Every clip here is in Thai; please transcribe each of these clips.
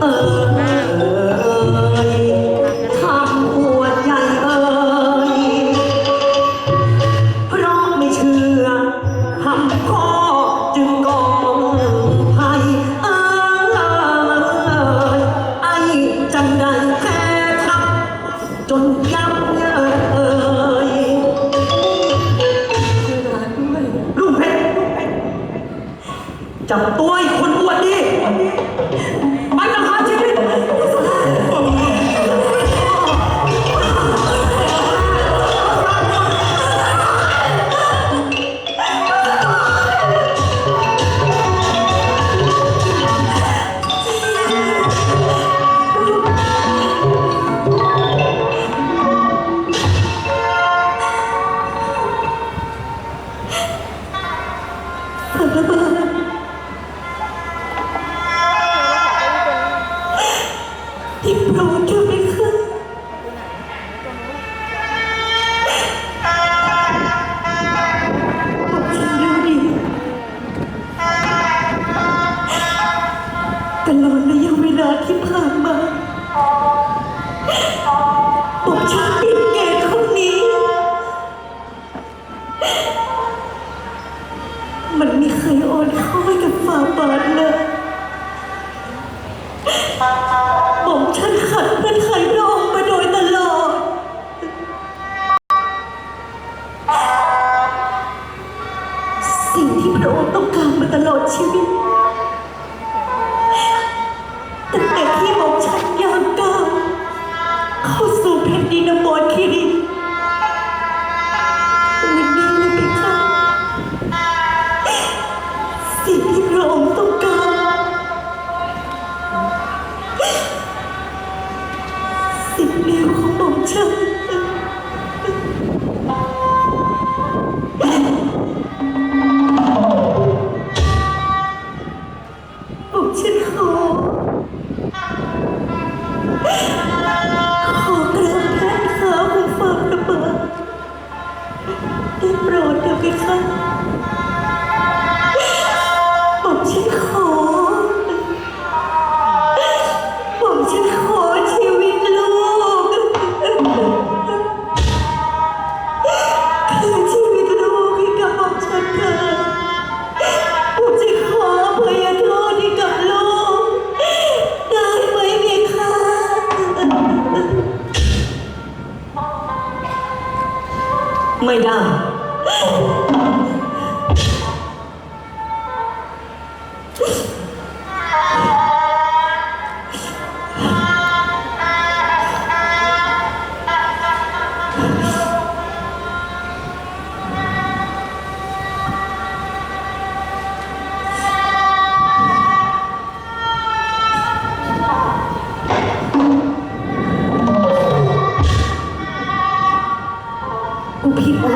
เออยทำหัวใจเอ่ยเพราะไม่เชื่อคำพ่อจึงกองภัยเอ่ยไอ้จังใดแค่ทับจนยับเย่ตัวคน Tổ. ติดนิ้วของหม่อมฉันหม่อมฉันขอ ขอกราบแพทย์ขาของฝากะเบิดได้โปรดเถอะพี่คะ ไม่ได้ people.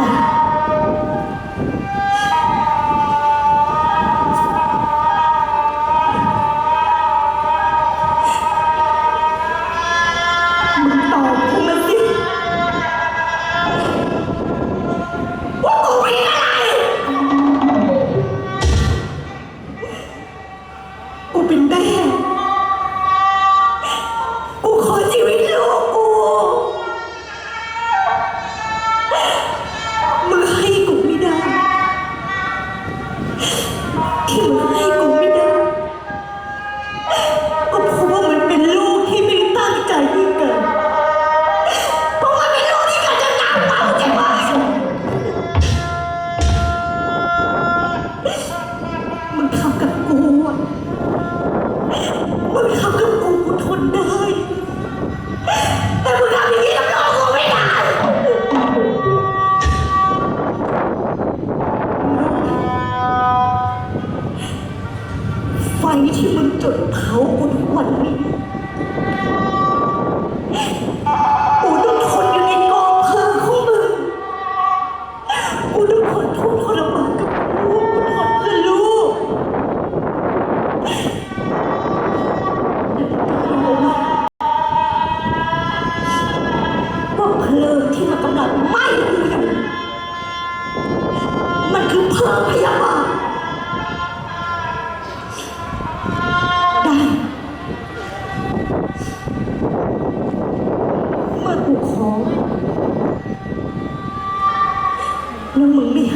หมด องแล้วมึงนี่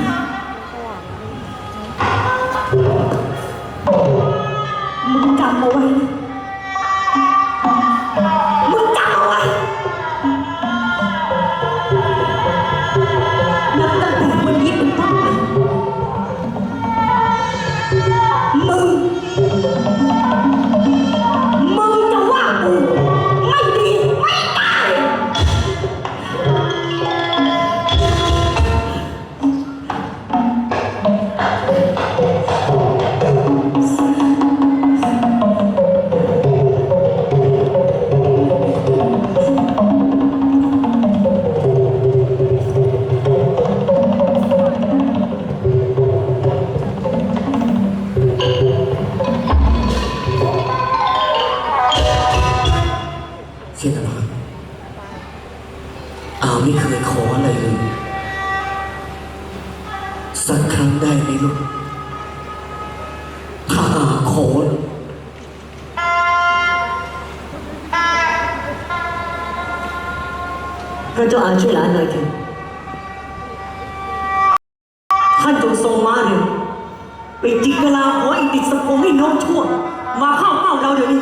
มึงจำเอาไว้ ยขออะไรเลย สักครั้งได้ไหมลูกถ้าอาขอพระเจ้าอาช่วยหลานหน่อยเถอะท่านจงทรงมาเร็วไปจิกกะลาหัวอีติดสะโพกให้น้องชั่ว มาเข้าเป้าเราเดี๋ยวนี้